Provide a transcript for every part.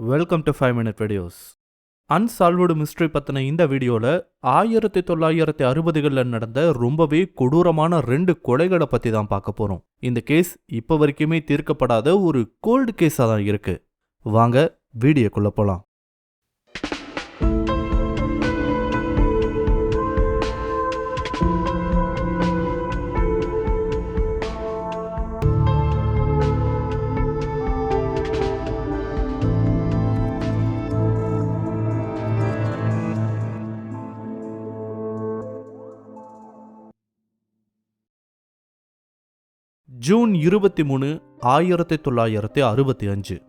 Welcome to five minute videos unsolved mystery பற்றின இந்த வீடியோவில் ஆயிரத்தி தொள்ளாயிரத்தி அறுபதுகளில் நடந்த ரொம்பவே கொடூரமான ரெண்டு கொலைகளை பற்றி தான் பார்க்க போகிறோம் இந்த கேஸ் இப்போ வரைக்குமே தீர்க்கப்படாத ஒரு கோல்டு கேஸாக தான் இருக்கு. வாங்க வீடியோக்குள்ளே போகலாம் ஜூன் இருபத்தி மூணு ஆயிரத்தி தொள்ளாயிரத்தி அறுபத்தி அஞ்சு.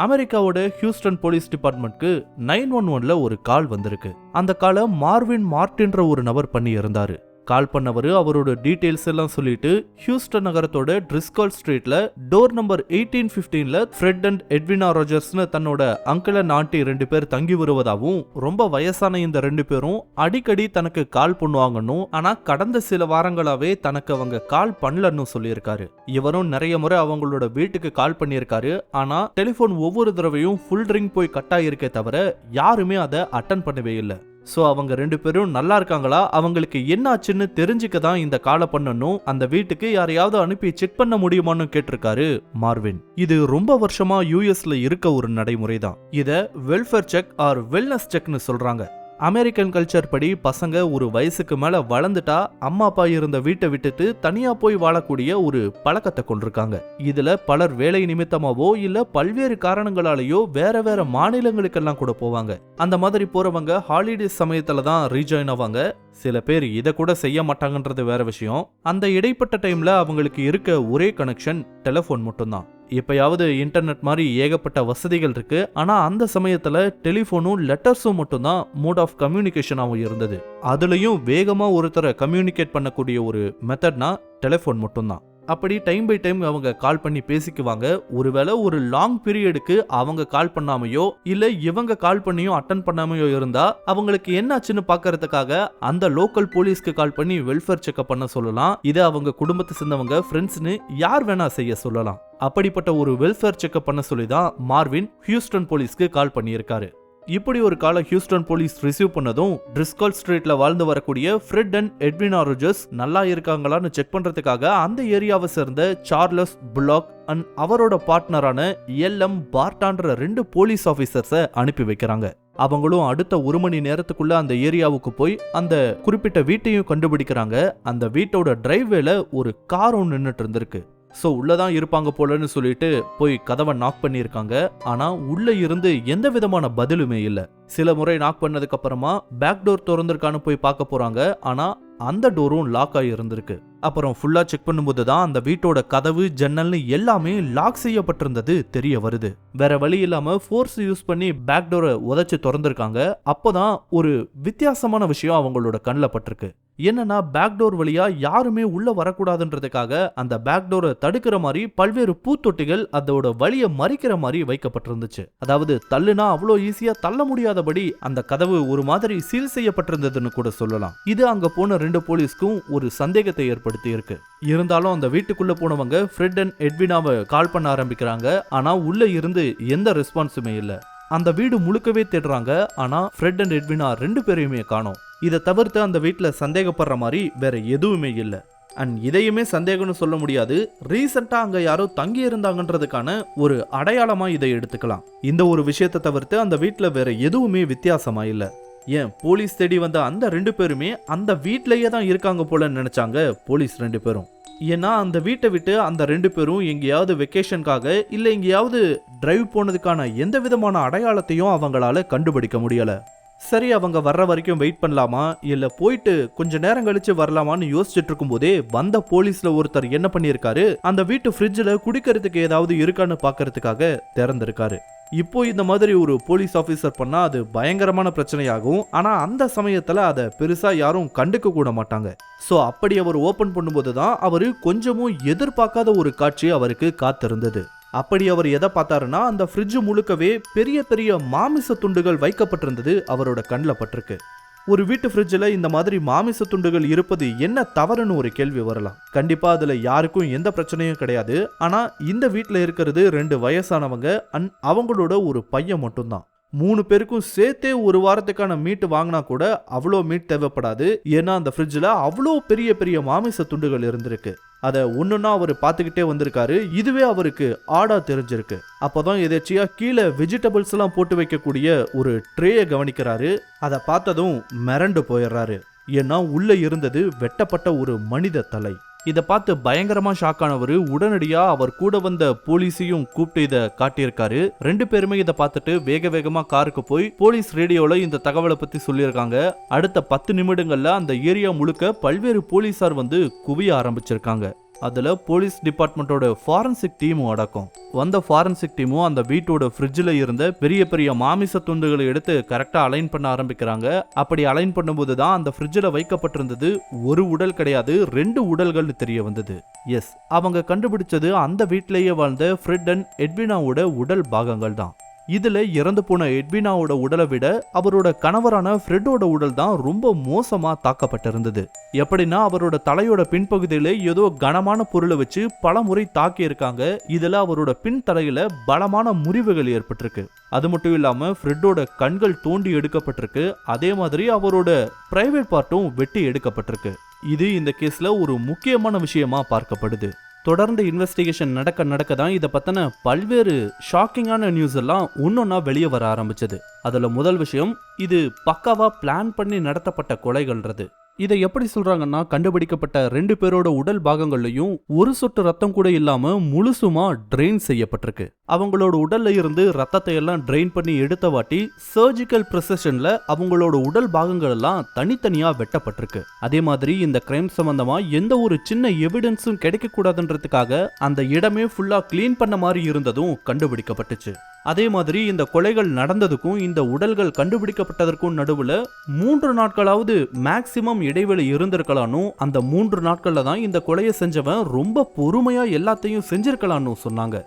அமெரிக்காவோட ஹியூஸ்டன் போலீஸ் டிபார்ட்மெண்ட்க்கு நைன் ஒன் ஒன்ல ஒரு கால் வந்திருக்கு. அந்த காலை மார்வின் மார்டின்ற ஒரு நபர் பண்ணி இருந்தாரு கால் பண்ணவர் அவரோட டீட்டெயில்ஸ் எல்லாம் சொல்லிட்டு ஹியூஸ்டன் நகரத்தோட ட்ரிஸ்கால் ஸ்ட்ரீட்ல டோர் நம்பர் எயிட்டீன் பிப்டீன்ல ஃப்ரெட் அண்ட் எட்வினா ரோஜர்ஸ்னு தன்னோட அங்கிள நாட்டி ரெண்டு பேர் தங்கி வருவதாகவும் ரொம்ப வயசான இந்த ரெண்டு பேரும் அடிக்கடி தனக்கு கால் பண்ணுவாங்கன்னு ஆனா கடந்த சில வாரங்களாவே தனக்கு அவங்க கால் பண்ணலன்னு சொல்லியிருக்காரு. இவரும் நிறைய முறை அவங்களோட வீட்டுக்கு கால் பண்ணியிருக்காரு ஆனா டெலிபோன் ஒவ்வொரு தடவையும் ஃபுல் ரிங் போய் கட் ஆகியிருக்கே தவிர யாருமே அதை அட்டன் பண்ணவே இல்லை. ஸோ அவங்க ரெண்டு பேரும் நல்லா இருக்காங்களா? அவங்களுக்கு என்னாச்சுன்னு தெரிஞ்சுக்க தான் இந்த காலை பண்ணணும். அந்த வீட்டுக்கு யாரையாவது அனுப்பி செக் பண்ண முடியுமான்னு கேட்டிருக்காரு மார்வின். இது ரொம்ப வருஷமா யூஎஸ்ல இருக்க ஒரு நடைமுறை தான் இத வெல்ஃபேர் செக் ஆர் வெல்னஸ் செக்னு சொல்றாங்க. அமெரிக்கன் கல்ச்சர் படி பசங்க ஒரு வயசுக்கு மேல வளர்ந்துட்டா அம்மா அப்பா இருந்த வீட்டை விட்டுட்டு தனியா போய் வாழக்கூடிய ஒரு பழக்கத்தை கொண்டிருக்காங்க. இதுல பலர் வேலை நிமித்தமாவோ இல்ல பல்வேறு காரணங்களாலேயோ வேற வேற மாநிலங்களுக்கெல்லாம் கூட போவாங்க. அந்த மாதிரி போறவங்க ஹாலிடே சமயத்துல தான் ரீஜாயின் ஆவாங்க. சில பேர் இதை கூட செய்ய மாட்டாங்கன்றது வேற விஷயம். அந்த இடைப்பட்ட டைம்ல அவங்களுக்கு இருக்க ஒரே கனெக்ஷன் டெலிஃபோன் மட்டும்தான். இப்பயாவது இன்டர்நெட் மாதிரி ஏகப்பட்ட வசதிகள் இருக்கு. ஆனா அந்த சமயத்துல டெலிஃபோனும் லெட்டர்ஸும் மட்டும்தான் மோட் ஆஃப் கம்யூனிகேஷனாகவும் இருந்தது. அதுலயும் வேகமா ஒருத்தரை கம்யூனிகேட் பண்ணக்கூடிய ஒரு மெத்தட்னா டெலிஃபோன் மட்டும்தான். அப்படி டைம் பை டைம் அவங்க கால் பண்ணி பேசிக்குவாங்க. ஒருவேளை ஒரு லாங் பீரியடுக்கு அவங்க கால் பண்ணாமையோ இல்ல இவங்க கால் பண்ணியும் அட்டன் பண்ணாமையோ இருந்தா அவங்களுக்கு என்னாச்சுன்னு பாக்குறதுக்காக அந்த லோக்கல் போலீஸ்க்கு கால் பண்ணி வெல்ஃபேர் செக்அப் பண்ண சொல்லலாம். இதை அவங்க குடும்பத்தை சேர்ந்தவங்க ஃப்ரெண்ட்ஸ்னு யார் வேணா செய்ய சொல்லலாம். அப்படிப்பட்ட ஒரு வெல்ஃபேர் செக்அப் பண்ண சொல்லி தான் மார்வின் ஹியூஸ்டன் போலீஸ்க்கு கால் பண்ணியிருக்காரு. இப்படி ஒரு காலை ஹியூஸ்டன் போலீஸ் ரிசீவ் பண்ணதும் ட்ரிஸ்கால் ஸ்ட்ரீட்ல வாழ்ந்து வரக்கூடிய ஃப்ரெட் அண்ட் எட்வின் ஆரோஜஸ் நல்லா இருக்காங்களான்னு செக் பண்றதுக்காக அந்த ஏரியாவை சேர்ந்த சார்லஸ் புலாக் அண்ட் அவரோட பார்ட்னரான எல் எம் பார்ட்டான்ற ரெண்டு போலீஸ் ஆஃபீஸர்ஸை அனுப்பி வைக்கிறாங்க. அவங்களும் அடுத்த ஒரு மணி நேரத்துக்குள்ள அந்த ஏரியாவுக்கு போய் அந்த குறிப்பிட்ட வீட்டையும் கண்டுபிடிக்கிறாங்க. அந்த வீட்டோட டிரைவேல ஒரு கார் ஒன்று நின்றுட்டு இருந்திருக்கு. ஸோ உள்ளே தான் இருப்பாங்க போலன்னு சொல்லிட்டு போய் கதவை நாக் பண்ணியிருக்காங்க. ஆனால் உள்ளே இருந்து எந்த விதமான பதிலுமே இல்லை. சில முறை நாக் பண்ணதுக்கப்புறமா பேக் டோர் திறந்திருக்கான்னு போய் பார்க்க போகிறாங்க ஆனால் அந்த டோரும் லாக் ஆகி இருந்திருக்கு. அப்புறம் ஃபுல்லா செக் பண்ணும்போது தான் அந்த வீட்டோட கதவு ஜன்னல்னு எல்லாமே லாக் செய்யப்பட்டிருந்தது தெரிய வருது. வேற வழி இல்லாம ஃபோர்ஸ் யூஸ் பண்ணி பேக் டோரை உதைச்சு திறந்திருக்காங்க. அப்போதான் ஒரு வித்தியாசமான விஷயம் அவங்களோட கண்ணில் பட்டிருக்கு. என்னன்னா பேக் டோர் வழியா யாருமே உள்ள வரக்கூடாதுன்றதுக்காக அந்த பேக் டோரை தடுக்கிற மாதிரி பல்வேறு பூத்தொட்டிகள் அதோட வழியை மறிக்கிற மாதிரி வைக்கப்பட்டிருந்துச்சு. அதாவது தள்ளுனா அவ்வளோ ஈஸியா தள்ள முடியாதபடி அந்த கதவு ஒரு மாதிரி சீல் செய்யப்பட்டிருந்ததுன்னு கூட சொல்லலாம். இது அங்க போன ரெண்டு போலீஸ்க்கும் ஒரு சந்தேகத்தை ஏற்படுத்தி இருக்கு. இருந்தாலும் அந்த வீட்டுக்குள்ளே போனவங்க ஃப்ரெட் அண்ட் எட்வினாவை கால் பண்ண ஆரம்பிக்கிறாங்க. ஆனால் உள்ளே இருந்து எந்த ரெஸ்பான்ஸுமே இல்லை. அந்த வீடு முழுக்கவே தேடுறாங்க. ஆனால் ஃப்ரெட் அண்ட் எட்வினா ரெண்டு பேரையுமே காணோம். இதை தவிர்த்து அந்த வீட்டில் சந்தேகப்படுற மாதிரி வேற எதுவுமே இல்லை. அண்ட் இதையுமே சந்தேகம்னு சொல்ல முடியாது. ரீசெண்டாக அங்கே யாரோ தங்கி இருந்தாங்கன்றதுக்கான ஒரு அடையாளமாக இதை எடுத்துக்கலாம். இந்த ஒரு விஷயத்தை தவிர்த்து அந்த வீட்டில் வேற எதுவுமே வித்தியாசமாக இல்லை. ஏன் போலீஸ் தேடி வந்த அந்த ரெண்டு பேருமே அந்த வீட்லயே தான் இருக்காங்க போலன்னு நினைச்சாங்க போலீஸ் ரெண்டு பேரும். ஏன்னா அந்த வீட்டை விட்டு அந்த ரெண்டு பேரும் எங்கேயாவது வெக்கேஷனுக்காக இல்லை எங்கேயாவது டிரைவ் போனதுக்கான எந்த விதமான அடையாளத்தையும் அவங்களால கண்டுபிடிக்க முடியலை. சரி அவங்க வர்ற வரைக்கும் வெயிட் பண்ணலாமா? இல்லை போயிட்டு கொஞ்ச நேரம் கழிச்சு வரலாமான்னு யோசிச்சுட்டு இருக்கும்போதே வந்த போலீஸ்ல ஒருத்தர் என்ன பண்ணியிருக்காரு? அந்த வீட்டு ஃப்ரிட்ஜில் குடிக்கிறதுக்கு ஏதாவது இருக்கான்னு பார்க்கறதுக்காக திறந்திருக்காரு. இப்போ இந்த மாதிரி ஒரு போலீஸ் ஆஃபீஸர் பண்ணால் அது பயங்கரமான பிரச்சனையாகும். ஆனால் அந்த சமயத்தில் அதை பெருசாக யாரும் கண்டுக்க கூட மாட்டாங்க. ஸோ அப்படி அவர் ஓப்பன் பண்ணும்போது தான் அவர் கொஞ்சமும் எதிர்பார்க்காத ஒரு காட்சி அவருக்கு காத்திருந்தது. அப்படி அவர் எதை பார்த்தாருன்னா அந்த ஃப்ரிட்ஜ் முழுக்கவே பெரிய பெரிய மாமிச துண்டுகள் வைக்கப்பட்டிருந்தது அவரோட கண்ணில் பட்டிருக்கு. ஒரு வீட்டு ஃப்ரிட்ஜில் இந்த மாதிரி மாமிச துண்டுகள் இருப்பது என்ன தவறுன்னு ஒரு கேள்வி வரலாம். கண்டிப்பாக அதில் யாருக்கும் எந்த பிரச்சனையும் கிடையாது. ஆனால் இந்த வீட்டில் இருக்கிறது ரெண்டு வயசானவங்க அண்ட் அவங்களோட ஒரு பையன் மட்டும்தான். மூணு பேருக்கும் சேர்த்தே ஒரு வாரத்துக்கான மீட் வாங்கினா கூட அவ்வளோ மீட் தேவைப்படாது. ஏன்னா அந்த ஃப்ரிட்ஜில் அவ்வளோ பெரிய பெரிய மாமிச துண்டுகள் இருந்திருக்கு. அதை ஒன்றுன்னா அவர் பார்த்துக்கிட்டே வந்திருக்காரு. இதுவே அவருக்கு ஆடா தெரிஞ்சிருக்கு. அப்போதான் எதேச்சியா கீழே வெஜிடபிள்ஸ் எல்லாம் போட்டு வைக்கக்கூடிய ஒரு ட்ரேயை கவனிக்கிறாரு. அதை பார்த்ததும் மிரண்டு போயிடுறாரு. ஏன்னா உள்ளே இருந்தது வெட்டப்பட்ட ஒரு மனித தலை. இதை பார்த்து பயங்கரமா ஷாக் ஆனவர் உடனடியா அவர் கூட வந்த போலீஸையும் கூப்பிட்டு இதை காட்டியிருக்காரு. ரெண்டு பேருமே இதை பார்த்துட்டு வேக வேகமா காருக்கு போய் போலீஸ் ரேடியோல இந்த தகவலை பத்தி சொல்லியிருக்காங்க. அடுத்த பத்து நிமிடங்கள்ல அந்த ஏரியா முழுக்க பல்வேறு போலீசார் வந்து குவிய ஆரம்பிச்சிருக்காங்க. அதில் போலீஸ் டிபார்ட்மெண்ட்டோட ஃபாரன்சிக் டீமும் அடக்கும். வந்த ஃபாரன்சிக் டீமும் அந்த வீட்டோட ஃப்ரிட்ஜில் இருந்த பெரிய பெரிய மாமிச துண்டுகளை எடுத்து கரெக்டாக அலைன் பண்ண ஆரம்பிக்கிறாங்க. அப்படி அலைன் பண்ணும்போது தான் அந்த ஃப்ரிட்ஜில் வைக்கப்பட்டிருந்தது ஒரு உடல் கிடையாது ரெண்டு உடல்கள்னு தெரிய வந்தது. எஸ் அவங்க கண்டுபிடிச்சது அந்த வீட்டிலேயே வாழ்ந்த ஃப்ரெட் அண்ட் எட்வினாவோட உடல் பாகங்கள் தான். இதுல இறந்து போன எட்வினாவோட உடலை விட அவரோட கணவரான ஃப்ரெட்டோட உடல் தான் ரொம்ப மோசமா தாக்கப்பட்டிருந்தது. எப்படின்னா அவரோட தலையோட பின்பகுதியில ஏதோ கனமான பொருளை வச்சு பல முறை தாக்கி இருக்காங்க இதுல அவரோட பின் தலையில பலமான முறிவுகள் ஏற்பட்டிருக்கு. அது மட்டும் இல்லாம ஃப்ரெட்டோட கண்கள் தோண்டி எடுக்கப்பட்டிருக்கு. அதே மாதிரி அவரோட பிரைவேட் பார்ட்டும் வெட்டி எடுக்கப்பட்டிருக்கு. இது இந்த கேஸ்ல ஒரு முக்கியமான விஷயமா பார்க்கப்படுது. தொடர்ந்து இன்வெஸ்டிகேஷன் நடக்க நடக்க தான் இதை பத்தின பல்வேறு ஷாக்கிங்கான நியூஸ் எல்லாம் ஒன்றொன்னா வெளியே வர ஆரம்பிச்சது. அதுல முதல் விஷயம் இது பக்காவா பிளான் பண்ணி நடத்தப்பட்ட கொலைகள்ன்றது. இதை எப்படி சொல்றாங்கன்னா கண்டுபிடிக்கப்பட்ட ரெண்டு பேரோட உடல் பாகங்கள்லயும் ஒரு சொட்டு ரத்தம் கூட இல்லாம முழுசுமா ட்ரெயின் செய்யப்பட்டிருக்கு. அவங்களோட உடல்ல இருந்து ரத்தத்தை எல்லாம் ட்ரெயின் பண்ணி எடுத்த வாட்டி சர்ஜிக்கல் ப்ரிசஷன்ல அவங்களோட உடல் பாகங்கள் எல்லாம் தனித்தனியா வெட்டப்பட்டிருக்கு. அதே மாதிரி இந்த கிரைம் சம்பந்தமா எந்த ஒரு சின்ன எவிடன்ஸும் கிடைக்க கூடாதுன்றதுக்காக அந்த இடமே ஃபுல்லா க்ளீன் பண்ண மாதிரி இருந்ததும் கண்டுபிடிக்கப்பட்டுச்சு. அதே மாதிரி இந்த கொலைகள் நடந்ததுக்கும் இந்த உடல்கள் கண்டுபிடிக்கப்பட்டதற்கும் நடுவுல மூன்று நாட்களாவது மேக்சிமம் இடைவெளி இருந்திருக்கலான்னு அந்த மூன்று நாட்கள்ல தான் இந்த கொலையை செஞ்சவன் ரொம்ப பொறுமையா எல்லாத்தையும் செஞ்சிருக்கலான்னு சொன்னாங்க.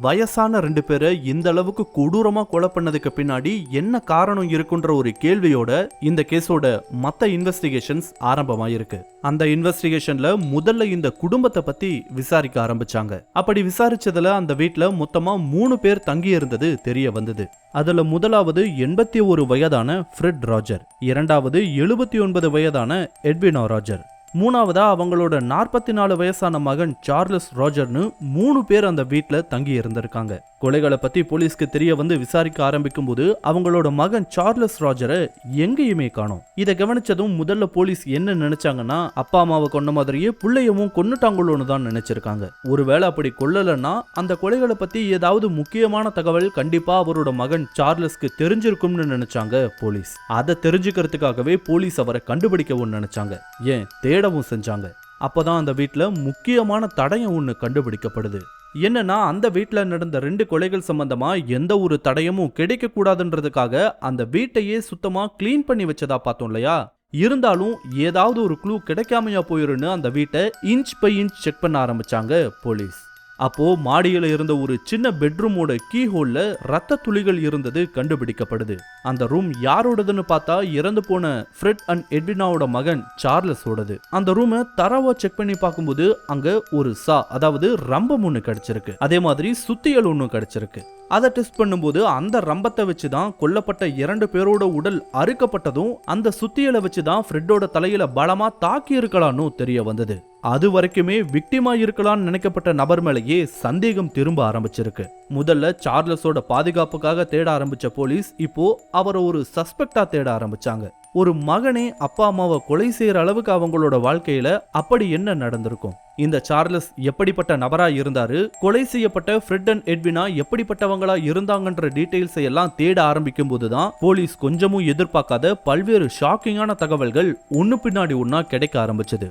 வயசான ரெண்டு பேரை இந்த அளவுக்கு கொடூரமா கொலை பண்ணதுக்கு பின்னாடி என்ன காரணம் இருக்குன்ற ஒரு கேள்வியோட இந்த கேஸோட மத்த இன்வெஸ்டிகேஷன்ஸ் ஆரம்பமாயிருக்கு. அந்த இன்வெஸ்டிகேஷன்ல முதல்ல இந்த குடும்பத்தை பத்தி விசாரிக்க ஆரம்பிச்சாங்க. அப்படி விசாரிச்சதுல அந்த வீட்ல மொத்தமா மூணு பேர் தங்கி இருந்தது தெரிய வந்தது. அதுல முதலாவது எண்பத்தி ஒரு வயதான ஃப்ரெட் ராஜர் இரண்டாவது எழுபத்தி ஒன்பது வயதான எட்வினா ராஜர் மூணாவதா அவங்களோட நாற்பத்தி நாலு வயசான மகன் சார்லஸ் ராஜர்னு மூணு பேர் அந்த வீட்ல தங்கி இருந்திருக்காங்க கொலைகளை பத்தி போலீஸ்க்கு தெரிய வந்து விசாரிக்க ஆரம்பிக்கும் போது அவங்களோட மகன் சார்லஸ் ராஜரை எங்கேயுமே காணும். இதை கவனிச்சதும் முதல்ல போலீஸ் என்ன நினைச்சாங்கன்னா அப்பா அம்மாவை கொன்ன மாதிரியே பிள்ளையவும் கொன்னுட்டாங்களோன்னு தான் நினைச்சிருக்காங்க. ஒருவேளை அப்படி கொல்லலைன்னா அந்த கொலைகளை பத்தி ஏதாவது முக்கியமான தகவல் கண்டிப்பா அவரோட மகன் சார்லஸ்க்கு தெரிஞ்சிருக்கும்னு நினைச்சாங்க போலீஸ். அதை தெரிஞ்சுக்கிறதுக்காகவே போலீஸ் அவரை கண்டுபிடிக்கவும் நினைச்சாங்க. ஏன்? தேடவும் செஞ்சாங்க. அப்பதான் அந்த வீட்டில் முக்கியமான தடயம் ஒன்று கண்டுபிடிக்கப்படுது. என்னன்னா அந்த வீட்டில் நடந்த ரெண்டு கொலைகள் சம்பந்தமா எந்த ஒரு தடயமும் கிடைக்கக்கூடாதுன்றதுக்காக அந்த வீட்டையே சுத்தமா கிளீன் பண்ணி வச்சதா பார்த்தோம் இல்லையா? இருந்தாலும் ஏதாவது ஒரு க்ளூ கிடைக்காமையா போயிருன்னு அந்த வீட்டை இன்ச் பை இன்ச் செக் பண்ண ஆரம்பிச்சாங்க போலீஸ். அப்போ மாடியில் இருந்த ஒரு சின்ன பெட்ரூமோட கீ ஹோல்ல ரத்த துளிகள் இருந்தது கண்டுபிடிக்கப்படுது. அந்த ரூம் யாரோடதுன்னு பார்த்தா இறந்து போன ஃப்ரெட் அண்ட் எட்வினாவோட மகன் சார்லஸோடது. அந்த ரூமை தரவா செக் பண்ணி பார்க்கும்போது அங்க ஒரு சா அதாவது ரம்பம் ஒன்று கிடைச்சிருக்கு. அதே மாதிரி சுத்தியல் ஒன்று கிடைச்சிருக்கு. அதை டெஸ்ட் பண்ணும்போது அந்த ரம்பத்தை வச்சு தான் கொல்லப்பட்ட இரண்டு பேரோட உடல் அறுக்கப்பட்டதும் அந்த சுத்தியலை வச்சு தான் ஃப்ரெட்டோட தலையில பலமா தாக்கி இருக்கலாம்னு தெரிய வந்தது. அது வரைக்குமே விக்டிமா இருக்கலாம்னு நினைக்கப்பட்ட நபர் மேலேயே சந்தேகம் திரும்ப ஆரம்பிச்சிருக்கு. முதல்ல சார்லஸோட பாதுகாப்புக்காக தேட ஆரம்பிச்ச போலீஸ் இப்போ அவரை ஒரு சஸ்பெக்டா தேட ஆரம்பிச்சாங்க. ஒரு மகனே அப்பா அம்மாவை கொலை செய்யற அளவுக்கு அவங்களோட வாழ்க்கையில அப்படி என்ன நடந்திருக்கும்? இந்த சார்லஸ் எப்படிப்பட்ட நபரா இருந்தாரு? கொலை செய்யப்பட்ட ஃப்ரெட் அண்ட் எட்வினா எப்படிப்பட்டவங்களா இருந்தாங்கன்ற டீட்டெயில்ஸை எல்லாம் தேட ஆரம்பிக்கும் போதுதான் போலீஸ் கொஞ்சமும் எதிர்பார்க்காத பல்வேறு ஷாக்கிங்கான தகவல்கள் ஒன்னு பின்னாடி ஒன்னா கிடைக்க ஆரம்பிச்சது.